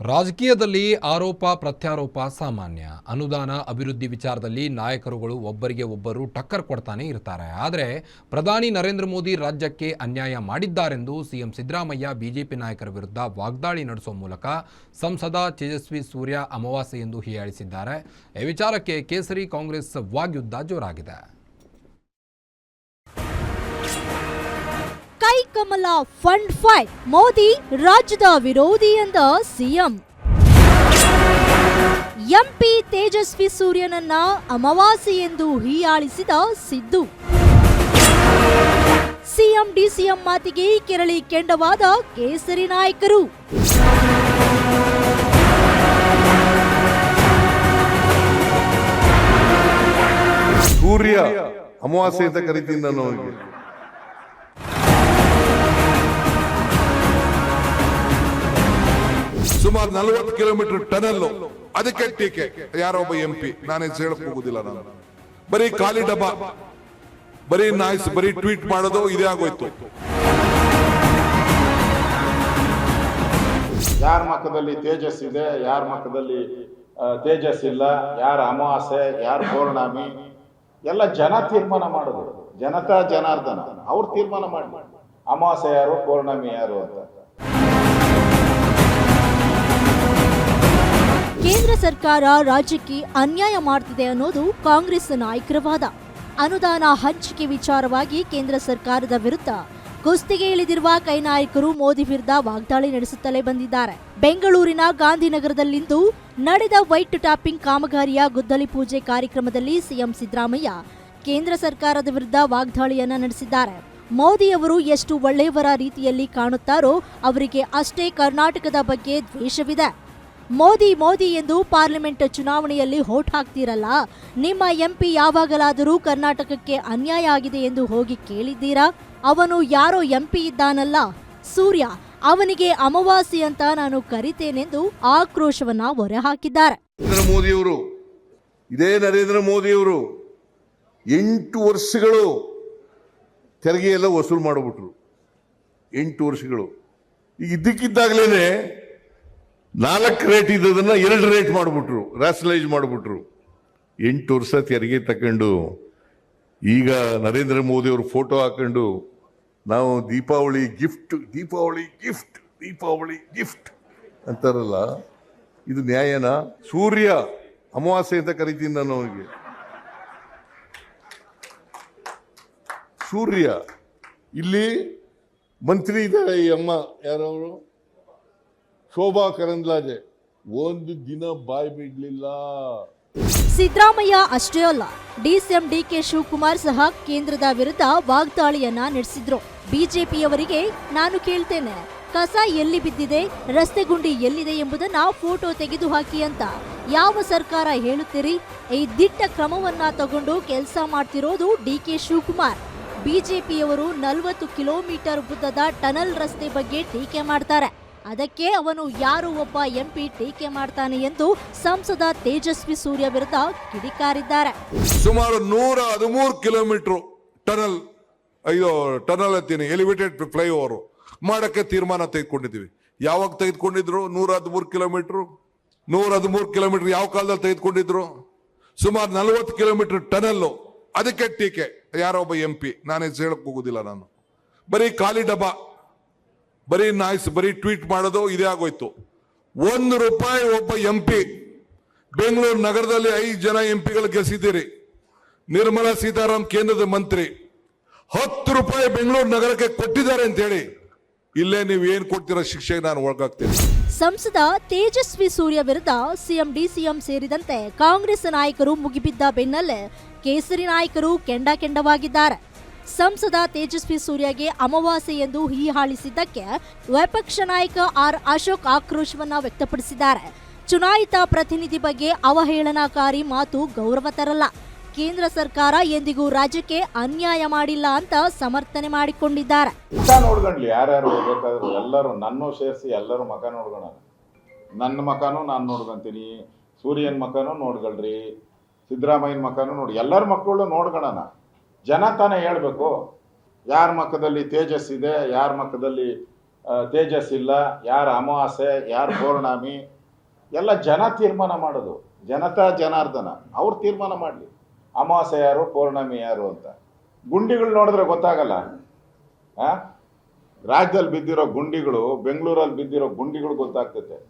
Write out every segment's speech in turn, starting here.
ರಾಜಕೀಯದಲ್ಲಿ ಆರೋಪ, ಪ್ರತ್ಯಾರೋಪ ಸಾಮಾನ್ಯ. ಅನುದಾನ, ಅಭಿವೃದ್ಧಿ ವಿಚಾರದಲ್ಲಿ ನಾಯಕರುಗಳು ಒಬ್ಬರಿಗೆ ಒಬ್ಬರು ಟಕ್ಕರ್ ಕೊಡ್ತಾನೆ ಇರ್ತಾರೆ. ಆದರೆ ಪ್ರಧಾನಿ ನರೇಂದ್ರ ಮೋದಿ ರಾಜ್ಯಕ್ಕೆ ಅನ್ಯಾಯ ಮಾಡಿದ್ದಾರೆಂದು ಸಿಎಂ ಸಿದ್ದರಾಮಯ್ಯ ಬಿಜೆಪಿ ನಾಯಕರ ವಿರುದ್ಧ ವಾಗ್ದಾಳಿ ನಡೆಸುವ ಮೂಲಕ ಸಂಸದ ತೇಜಸ್ವಿ ಸೂರ್ಯ ಅಮಾವಾಸ್ಯೆ ಎಂದು ಹೀಯಾಳಿಸಿದ್ದಾರೆ. ಈ ವಿಚಾರಕ್ಕೆ ಕೇಸರಿ ಕಾಂಗ್ರೆಸ್ ವಾಗ್ಯುದ್ಧ ಜೋರಾಗಿದೆ. ಕೈ ಕಮಲ ಫಂಡ್ ಫೈಟ್ ಮೋದಿ ರಾಜ್ಯದ ವಿರೋಧಿ ಎಂದ ಸಿಎಂ. ಎಂಪಿ ತೇಜಸ್ವಿ ಸೂರ್ಯನನ್ನ ಅಮಾವಾಸ್ಯೆ ಎಂದು ಹೀಯಾಳಿಸಿದ ಸಿದ್ದು. ಸಿಎಂ ಡಿಸಿಎಂ ಮಾತಿಗೆ ಕೆರಳಿ ಕೆಂಡವಾದ ಕೇಸರಿ ನಾಯಕರು. ಸೂರ್ಯ ಅಮಾವಾಸ್ಯೆ ಅಂತ ಕರಿತೀನಿ ನಾನು ಸುಮಾರು ನಲವತ್ತು ಕಿಲೋಮೀಟರ್ ಟನಲ್ ಅದಕ್ಕೆ ಟೀಕೆ. ಯಾರೊಬ್ಬ ಎಂ ಪಿ. ನಾನೇ ಹೇಳಕ್ ಹೋಗುದಿಲ್ಲ ನಾನು. ಬರೀ ಖಾಲಿ ಡಬ್ಬ. ಬರೀ ನಾಯ್ಸ್, ಬರೀ ಟ್ವೀಟ್ ಮಾಡೋದು ಇದೇ ಆಗೋಯ್ತು. ಯಾರ ಮಕ್ಕದಲ್ಲಿ ತೇಜಸ್ ಇದೆ, ಯಾರ ಮಕ್ಕದಲ್ಲಿ ತೇಜಸ್ ಇಲ್ಲ, ಯಾರ ಅಮಾವಾಸ್ಯೆ, ಯಾರ ಪೌರ್ಣಾಮಿ, ಎಲ್ಲ ಜನ ತೀರ್ಮಾನ ಮಾಡೋದು. ಜನತಾ ಜನಾರ್ದನ. ಅವ್ರು ತೀರ್ಮಾನ ಮಾಡಿ. ಅಮಾವಾಸ್ಯೆ ಯಾರು, ಪೌರ್ಣಮಿ ಯಾರು ಅಂತ. ಸರ್ಕಾರ ರಾಜ್ಯಕ್ಕೆ ಅನ್ಯಾಯ ಮಾಡ್ತಿದೆ ಅನ್ನೋದು ಕಾಂಗ್ರೆಸ್ ನಾಯಕರ ವಾದ. ಅನುದಾನ ಹಂಚಿಕೆ ವಿಚಾರವಾಗಿ ಕೇಂದ್ರ ಸರ್ಕಾರದ ವಿರುದ್ಧ ಕುಸ್ತಿಗೆ ಇಳಿದಿರುವ ಕೈ ನಾಯಕರು ಮೋದಿ ವಿರುದ್ಧ ವಾಗ್ದಾಳಿ ನಡೆಸುತ್ತಲೇ ಬಂದಿದ್ದಾರೆ. ಬೆಂಗಳೂರಿನ ಗಾಂಧಿನಗರದಲ್ಲಿಂದು ನಡೆದ ವೈಟ್ ಟಾಪಿಂಗ್ ಕಾಮಗಾರಿಯ ಗುದ್ದಲಿ ಪೂಜೆ ಕಾರ್ಯಕ್ರಮದಲ್ಲಿ ಸಿಎಂ ಸಿದ್ದರಾಮಯ್ಯ ಕೇಂದ್ರ ಸರ್ಕಾರದ ವಿರುದ್ಧ ವಾಗ್ದಾಳಿಯನ್ನ ನಡೆಸಿದ್ದಾರೆ. ಮೋದಿಯವರು ಎಷ್ಟು ಒಳ್ಳೆಯವರ ರೀತಿಯಲ್ಲಿ ಕಾಣುತ್ತಾರೋ ಅವರಿಗೆ ಅಷ್ಟೇ ಕರ್ನಾಟಕದ ಬಗ್ಗೆ ದ್ವೇಷವಿದೆ. ಮೋದಿ ಮೋದಿ ಎಂದು ಪಾರ್ಲಿಮೆಂಟ್ ಚುನಾವಣೆಯಲ್ಲಿ ಹೋಟ್ ಹಾಕ್ತೀರಲ್ಲ? ನಿಮ್ಮ ಎಂಪಿ ಯಾವಾಗಲಾದರೂ ಕರ್ನಾಟಕಕ್ಕೆ ಅನ್ಯಾಯ ಆಗಿದೆ ಎಂದು ಹೋಗಿ ಕೇಳಿದ್ದೀರಾ? ಅವನು ಯಾರೋ ಎಂಪಿ ಇದ್ದಾನಲ್ಲ? ಸೂರ್ಯ, ಅವನಿಗೆ ಅಮಾವಾಸ್ಯೆ ಅಂತ ನಾನು ಕರಿತೇನೆಂದು ಆಕ್ರೋಶವನ್ನ ಹೊರಹಾಕಿದ್ದಾರೆ. ನರೇಂದ್ರ ಮೋದಿಯವರು, ಇದೇ ನರೇಂದ್ರ ಮೋದಿಯವರು ಎಂಟು ವರ್ಷಗಳು ತೆರಿಗೆ ಎಲ್ಲ ವಸೂಲು ಮಾಡಿಬಿಟ್ರು. ಎಂಟು ವರ್ಷಗಳು. ಈಗ ಇದ್ದಕ್ಕಿದ್ದಾಗಲೇ ನಾಲ್ಕು ರೇಟ್ ಇದ್ದದನ್ನ ಎರಡು ರೇಟ್ ಮಾಡಿಬಿಟ್ರು ರ್ಯಾಷನಲೈಸ್ ಮಾಡಿಬಿಟ್ರು. ಎಂಟು ವರ್ಷ ತೆರಿಗೆ ತಕೊಂಡು ಈಗ ನರೇಂದ್ರ ಮೋದಿಯವ್ರ ಫೋಟೋ ಹಾಕೊಂಡು, ನಾವು Deepavali gift Deepavali gift Deepavali gift ಅಂತಾರಲ್ಲ, ಇದು ನ್ಯಾಯನ? ಸೂರ್ಯ ಅಮಾವಾಸ್ಯೆ ಅಂತ ಕರಿತೀನಿ ನಾನು ಅವನಿಗೆ. ಸೂರ್ಯ, ಇಲ್ಲಿ ಮಂತ್ರಿ ಇದ್ದಾರೆ ಈ ಅಮ್ಮ, ಯಾರವರು? ಶೋಭಾ ಕರಂದ್ಲಾಜೆ, ಒಂದು ದಿನ ಬಾಯಿ ಬಿಡ್ಲಿಲ್ಲ. ಸಿದ್ದರಾಮಯ್ಯ ಅಷ್ಟೇ ಅಲ್ಲ, ಡಿಸಿಎಂ ಡಿಕೆ ಶಿವಕುಮಾರ್ ಸಹ ಕೇಂದ್ರದ ವಿರುದ್ಧ ವಾಗ್ದಾಳಿಯನ್ನ ನಡೆಸಿದ್ರು. ಬಿಜೆಪಿಯವರಿಗೆ ನಾನು ಕೇಳ್ತೇನೆ, ಕಸ ಎಲ್ಲಿ ಬಿದ್ದಿದೆ, ರಸ್ತೆ ಗುಂಡಿ ಎಲ್ಲಿದೆ ಎಂಬುದನ್ನ ಫೋಟೋ ತೆಗೆದು ಹಾಕಿ ಅಂತ ಯಾವ ಸರ್ಕಾರ ಹೇಳುತ್ತೀರಿ? ಈ ದಿಟ್ಟ ಕ್ರಮವನ್ನ ತಗೊಂಡು ಕೆಲಸ ಮಾಡ್ತಿರೋದು ಡಿಕೆ ಶಿವಕುಮಾರ್. ಬಿಜೆಪಿಯವರು ನಲವತ್ತು ಕಿಲೋಮೀಟರ್ ಉದ್ದದ ಟನಲ್ ರಸ್ತೆ ಬಗ್ಗೆ ಟೀಕೆ ಮಾಡ್ತಾರೆ. ಅದಕ್ಕೆ ಅವನು ಯಾರು ಒಬ್ಬ ಎಂಪಿ ಟೀಕೆ ಮಾಡ್ತಾನೆ ಎಂದು ಸಂಸದ ತೇಜಸ್ವಿ ಸೂರ್ಯ ವಿರುದ್ಧ ಕಿಡಿಕಾರಿದ್ದಾರೆ. ಸುಮಾರು ನೂರ ಹದಿಮೂರು ಕಿಲೋಮೀಟರ್ ಟನಲ್ ಅಯ್ಯೋ ಟನಲ್ ಅಂತೀನಿ ಎಲಿವೇಟೆಡ್ ಫ್ಲೈಓವರ್ ಮಾಡೋಕ್ಕೆ ತೀರ್ಮಾನ ತೆಗೆದುಕೊಂಡಿದ್ದೀವಿ. ಯಾವಾಗ ತೆಗೆದುಕೊಂಡಿದ್ರು? ನೂರ ಹದಿಮೂರು ಕಿಲೋಮೀಟ್ರು. ನೂರ ಹದಿಮೂರು ಕಿಲೋಮೀಟರ್ ಯಾವ ಕಾಲದಲ್ಲಿ ತೆಗೆದುಕೊಂಡಿದ್ರು? ಸುಮಾರು ನಲವತ್ತು ಕಿಲೋಮೀಟರ್ ಟನಲ್ಲು ಅದಕ್ಕೆ ಟೀಕೆ. ಯಾರೊಬ್ಬ ಎಂ ಪಿ ನಾನೇ ಹೇಳಕ್ ಹೋಗೋದಿಲ್ಲ ನಾನು. ಬರೀ ಖಾಲಿ ಡಬ್ಬ. ಬರೀ ನಾಯ್ಸ್ ಬರೀ ಟ್ವೀಟ್ ಮಾಡೋದು ಇದೇ ಆಗೋಯ್ತು. ಒಂದು ರೂಪಾಯಿ ಒಬ್ಬ ಎಂ ಪಿ ಬೆಂಗಳೂರು ನಗರದಲ್ಲಿ ಐದು ಜನ ಎಂ ಪಿಗಳು ಗೆಲ್ಸಿದ್ದೀರಿ ನಿರ್ಮಲಾ ಸೀತಾರಾಮ್ ಕೇಂದ್ರದ ಮಂತ್ರಿ, ಹತ್ತು ರೂಪಾಯಿ ಬೆಂಗಳೂರು ನಗರಕ್ಕೆ ಕೊಟ್ಟಿದ್ದಾರೆ ಅಂತ ಹೇಳಿ ಇಲ್ಲೇ ನೀವು ಏನ್ ಕೊಡ್ತೀರಾ ಶಿಕ್ಷೆಗೆ ನಾನು ಒಳಗಾಗ್ತೀನಿ. ಸಂಸದ ತೇಜಸ್ವಿ ಸೂರ್ಯ ವಿರುದ್ಧ ಸಿಎಂ, ಡಿಸಿಎಂ ಸೇರಿದಂತೆ ಕಾಂಗ್ರೆಸ್ ನಾಯಕರು ಮುಗಿಬಿದ್ದ ಬೆನ್ನಲ್ಲೇ ಕೇಸರಿ ನಾಯಕರು ಕೆಂಡ ಕೆಂಡವಾಗಿದ್ದಾರೆ. ಸಂಸದ ತೇಜಸ್ವಿ ಸೂರ್ಯಗೆ ಅಮಾವಾಸ್ಯೆ ಎಂದು ಹೀಹಾಳಿಸಿದ್ದಕ್ಕೆ ವಿಪಕ್ಷ ನಾಯಕ ಆರ್ ಅಶೋಕ್ ಆಕ್ರೋಶವನ್ನ ವ್ಯಕ್ತಪಡಿಸಿದ್ದಾರೆ. ಚುನಾಯಿತ ಪ್ರತಿನಿಧಿ ಬಗ್ಗೆ ಅವಹೇಳನಕಾರಿ ಮಾತು ಗೌರವ ತರಲ್ಲ. ಕೇಂದ್ರ ಸರ್ಕಾರ ಎಂದಿಗೂ ರಾಜ್ಯಕ್ಕೆ ಅನ್ಯಾಯ ಮಾಡಿಲ್ಲ ಅಂತ ಸಮರ್ಥನೆ ಮಾಡಿಕೊಂಡಿದ್ದಾರೆ. ನೋಡ್ಕೊಂಡ್ಲಿ, ಯಾರ್ಯಾರು ಎಲ್ಲರೂ ನನ್ನೂ ಸೇರಿಸಿ ಎಲ್ಲರೂ ಮಕ ನೋಡ್ಕೊಳ ನನ್ನ ಮಕನೂ ನಾನು ನೋಡ್ಕೊಂತೀನಿ, ಸೂರ್ಯನ ಮಕನೂ ನೋಡ್ಕೊಳ್ರಿ, ಸಿದ್ದರಾಮಯ್ಯನ ಮಕನೂ ನೋಡಿ, ಎಲ್ಲರ ಮಕ್ಕಳು ನೋಡ್ಕೊಳಣ. ಜನ ತಾನೇ ಹೇಳ್ಬೇಕು, ಯಾರ ಮಕ್ಕದಲ್ಲಿ ತೇಜಸ್ ಇದೆ, ಯಾರ ಮಕ್ಕದಲ್ಲಿ ತೇಜಸ್ ಇಲ್ಲ, ಯಾರ ಅಮಾವಾಸ್ಯೆ, ಯಾರ ಪೌರ್ಣಾಮಿ, ಎಲ್ಲ ಜನ ತೀರ್ಮಾನ ಮಾಡೋದು. ಜನತಾ ಜನಾರ್ದನ, ಅವ್ರು ತೀರ್ಮಾನ ಮಾಡಲಿ. ಅಮಾವಾಸ್ಯೆ ಯಾರು, ಪೌರ್ಣಮಿ ಯಾರು ಅಂತ. ಗುಂಡಿಗಳು ನೋಡಿದ್ರೆ ಗೊತ್ತಾಗಲ್ಲ. ಆ? ರಾಜ್ಯದಲ್ಲಿ ಬಿದ್ದಿರೋ ಗುಂಡಿಗಳು, ಬೆಂಗಳೂರಲ್ಲಿ ಬಿದ್ದಿರೋ ಗುಂಡಿಗಳು ಗೊತ್ತಾಗ್ತೈತೆ.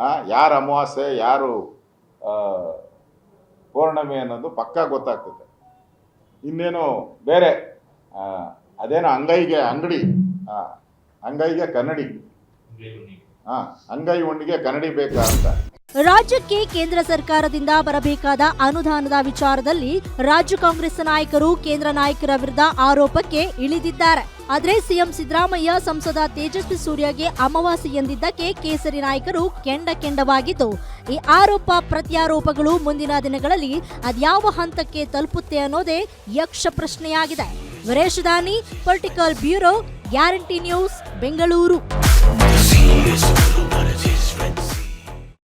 ಆ? ಯಾರು ಅಮಾವಾಸ್ಯೆ, ಯಾರು ಪೌರ್ಣಮಿ ಅನ್ನೋದು ಪಕ್ಕಾ ಗೊತ್ತಾಗ್ತದೆ ಇನ್ನೇನು ಬೇರೆ ಅದೇನೋ ಅಂಗೈಗೆ ಅಂಗಡಿ ಅಂಗೈಗೆ ಕನ್ನಡಿ. ಹಾ ಅಂಗೈ ಉಂಡಿಗೆ ಕನ್ನಡಿ ಬೇಕಾ ಅಂತ. ರಾಜ್ಯಕ್ಕೆ ಕೇಂದ್ರ ಸರ್ಕಾರದಿಂದ ಬರಬೇಕಾದ ಅನುದಾನದ ವಿಚಾರದಲ್ಲಿ ರಾಜ್ಯ ಕಾಂಗ್ರೆಸ್ ನಾಯಕರು ಕೇಂದ್ರ ನಾಯಕರ ವಿರುದ್ಧ ಆರೋಪಕ್ಕೆ ಇಳಿದಿದ್ದಾರೆ. ಆದ್ರೆ ಸಿಎಂ ಸಿದ್ದರಾಮಯ್ಯ ಸಂಸದ ತೇಜಸ್ವಿ ಸೂರ್ಯಗೆ ಅಮಾವಾಸ್ಯೆ ಎಂದಿದ್ದಕ್ಕೆ ಕೇಸರಿ ನಾಯಕರು ಕೆಂಡ ಕೆಂಡವಾಗಿದ್ದು ಈ ಆರೋಪ ಪ್ರತ್ಯಾರೋಪಗಳು ಮುಂದಿನ ದಿನಗಳಲ್ಲಿ ಅದ್ಯಾವ ಹಂತಕ್ಕೆ ತಲುಪುತ್ತೆ ಅನ್ನೋದೇ ಯಕ್ಷ ಪ್ರಶ್ನೆಯಾಗಿದೆ. Varesh Dani political bureau, guarantee news, Bengaluru.